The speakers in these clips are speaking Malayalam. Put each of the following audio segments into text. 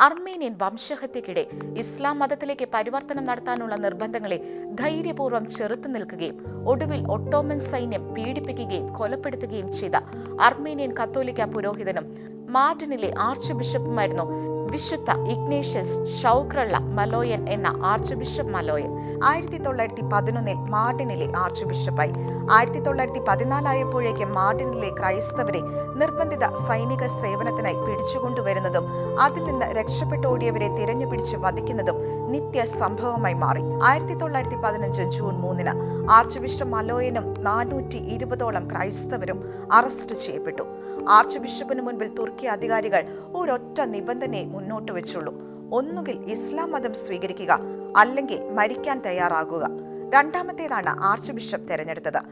അർമേനിയൻ വംശഹത്യക്കിടെ ഇസ്ലാം മതത്തിലേക്ക് പരിവർത്തനം നടത്താനുള്ള നിർബന്ധങ്ങളെ ധൈര്യപൂർവം ചെറുത്തു നിൽക്കുകയും ഒടുവിൽ ഒട്ടോമൻ സൈന്യം പീഡിപ്പിക്കുകയും കൊലപ്പെടുത്തുകയും ചെയ്ത അർമേനിയൻ കത്തോലിക്ക പുരോഹിതനും മാർട്ടിനിലെ ആർച്ച് ബിഷപ്പുമായിരുന്നു വിശുദ്ധ ഇഗ്നേഷ്യസ് ഷൗക്രള്ള മലോയൻ എന്ന ആർച്ച് ബിഷപ്പ് മലോയൻ. ആയിരത്തി തൊള്ളായിരത്തി പതിനൊന്നിൽ മാർട്ടിനിലെ ആർച്ച് ബിഷപ്പായി ആയിരത്തി തൊള്ളായിരത്തി പതിനാലായപ്പോഴേക്കും മാർട്ടിനിലെ ക്രൈസ്തവരെ നിർബന്ധിത സൈനിക സേവനത്തിനായി പിടിച്ചുകൊണ്ടുവരുന്നതും അതിൽ നിന്ന് രക്ഷപ്പെട്ടോടിയവരെ തിരഞ്ഞു പിടിച്ച് വധിക്കുന്നതും നിത്യ സംഭവമായി മാറി. ആയിരത്തി തൊള്ളായിരത്തി പതിനഞ്ച് ജൂൺ മൂന്നിന് ആർച്ച് ബിഷപ്പ് മലോയനും നാനൂറ്റി ഇരുപതോളം ക്രൈസ്തവരും അറസ്റ്റ് ചെയ്യപ്പെട്ടു. ആർച്ച് ബിഷപ്പിന് മുൻപിൽ തുർക്കി അധികാരികൾ ഒരൊറ്റ നിബന്ധനയെ മുന്നോട്ട് വെച്ചുള്ളൂ. ഒന്നുകിൽ ഇസ്ലാം മതം സ്വീകരിക്കുക അല്ലെങ്കിൽ മരിക്കാൻ തയ്യാറാകുക. രണ്ടാമത്തേതാണ് ആർച്ച് ബിഷപ്പ് തെരഞ്ഞെടുത്തത്.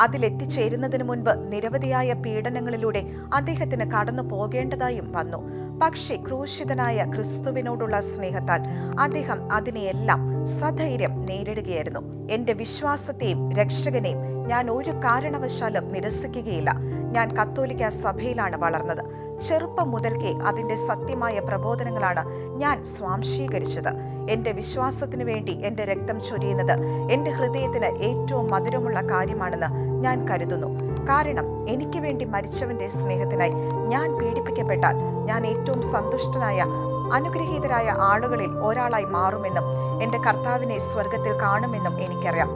അതിലെത്തിച്ചേരുന്നതിന് മുൻപ് നിരവധിയായ പീഡനങ്ങളിലൂടെ അദ്ദേഹത്തിന് കടന്നു പോകേണ്ടതായും വന്നു. പക്ഷേ ക്രൂശിതനായ ക്രിസ്തുവിനോടുള്ള സ്നേഹത്താൽ അദ്ദേഹം അതിനെയെല്ലാം സധൈര്യം നേരിടുകയായിരുന്നു. എന്റെ വിശ്വാസത്തെയും രക്ഷകനെയും ഞാൻ ഒരു കാരണവശാലും നിരസിക്കുകയില്ല. ഞാൻ കത്തോലിക്ക സഭയിലാണ് വളർന്നത്. ചെറുപ്പം മുതൽക്കേ അതിന്റെ സത്യമായ പ്രബോധനങ്ങളാണ് ഞാൻ സ്വാംശീകരിച്ചത്. എന്റെ വിശ്വാസത്തിന് വേണ്ടി എന്റെ രക്തം ചൊരിയുന്നത് എന്റെ ഹൃദയത്തിന് ഏറ്റവും മധുരമുള്ള കാര്യമാണെന്ന് ഞാൻ കരുതുന്നു. കാരണം എനിക്ക് വേണ്ടി മരിച്ചവന്റെ സ്നേഹത്തിനായി ഞാൻ പീഡിപ്പിക്കപ്പെട്ടാൽ ഞാൻ ഏറ്റവും സന്തുഷ്ടനായ അനുഗ്രഹീതരായ ആളുകളിൽ ഒരാളായി മാറുമെന്നും എന്റെ കർത്താവിനെ സ്വർഗത്തിൽ കാണുമെന്നും എനിക്കറിയാം.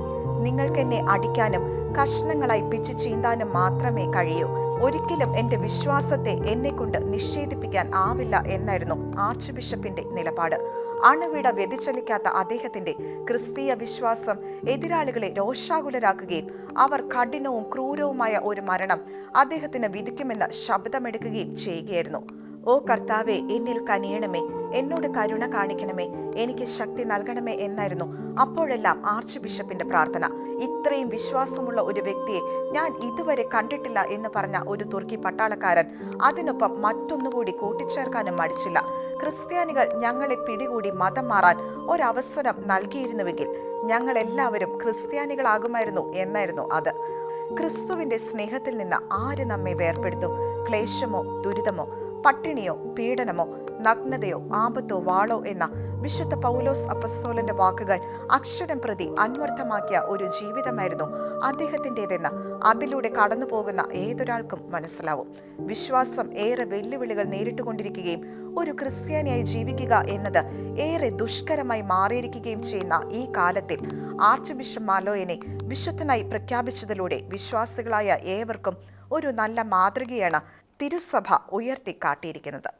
നിങ്ങൾക്കെന്നെ അടിക്കാനും കഷ്ണങ്ങളായി പിച്ചു ചീന്താനും മാത്രമേ കഴിയൂ. ഒരിക്കലും എന്റെ വിശ്വാസത്തെ എന്നെ കൊണ്ട് നിഷേധിപ്പിക്കാൻ ആവില്ല എന്നായിരുന്നു ആർച്ച് ബിഷപ്പിന്റെ നിലപാട്. അണുവിട വ്യതിചലിക്കാത്ത അദ്ദേഹത്തിന്റെ ക്രിസ്തീയ വിശ്വാസം എതിരാളികളെ രോഷാകുലരാക്കുകയും അവർ കഠിനവും ക്രൂരവുമായ ഒരു മരണം അദ്ദേഹത്തിന് വിധിക്കുമെന്ന് ശബ്ദമെടുക്കുകയും ചെയ്യുകയായിരുന്നു. ഓ കർത്താവെ എന്നിൽ കനിയണമേ. എന്നോട് കരുണ കാണിക്കണമേ. എനിക്ക് ശക്തി നൽകണമേ എന്നായിരുന്നു അപ്പോഴെല്ലാം ആർച്ച് ബിഷപ്പിന്റെ പ്രാർത്ഥന. ഇത്രയും വിശ്വാസമുള്ള ഒരു വ്യക്തിയെ ഞാൻ ഇതുവരെ കണ്ടിട്ടില്ല എന്ന് പറഞ്ഞ ഒരു തുർക്കി പട്ടാളക്കാരൻ അതിനൊപ്പം മറ്റൊന്നുകൂടി കൂട്ടിച്ചേർക്കാനും മടിച്ചില്ല. ക്രിസ്ത്യാനികൾ ഞങ്ങളെ പിടികൂടി മതം മാറാൻ ഒരവസരം നൽകിയിരുന്നുവെങ്കിൽ ഞങ്ങൾ എല്ലാവരും ക്രിസ്ത്യാനികളാകുമായിരുന്നു എന്നായിരുന്നു അത്. ക്രിസ്തുവിന്റെ സ്നേഹത്തിൽ നിന്ന് ആര് നമ്മെ വേർപെടുത്തും? ക്ലേശമോ ദുരിതമോ? പട്ടിണിയോ പീഡനമോ നഗ്നതയോ ആപത്തോ വാളോ എന്ന വിശുദ്ധ പൗലോസ് അപ്പസ്തോലന്റെ വാക്കുകൾ അക്ഷരം പ്രതി അന്വർത്ഥമാക്കിയ ഒരു ജീവിതമായിരുന്നു അദ്ദേഹത്തിന്റെതെന്ന് അതിലൂടെ കടന്നു പോകുന്ന ഏതൊരാൾക്കും മനസ്സിലാവും. വിശ്വാസം ഏറെ വെല്ലുവിളികൾ നേരിട്ടുകൊണ്ടിരിക്കുകയും ഒരു ക്രിസ്ത്യാനിയായി ജീവിക്കുക എന്നത് ഏറെ ദുഷ്കരമായി മാറിയിരിക്കുകയും ചെയ്യുന്ന ഈ കാലത്തിൽ ആർച്ച് ബിഷപ്പ് മാലോയനെ വിശുദ്ധനായി പ്രഖ്യാപിച്ചതിലൂടെ വിശ്വാസികളായ ഏവർക്കും ഒരു നല്ല മാതൃകയാണ് തിരുസഭ ഉയർത്തി കാട്ടിയിരിക്കുന്നത്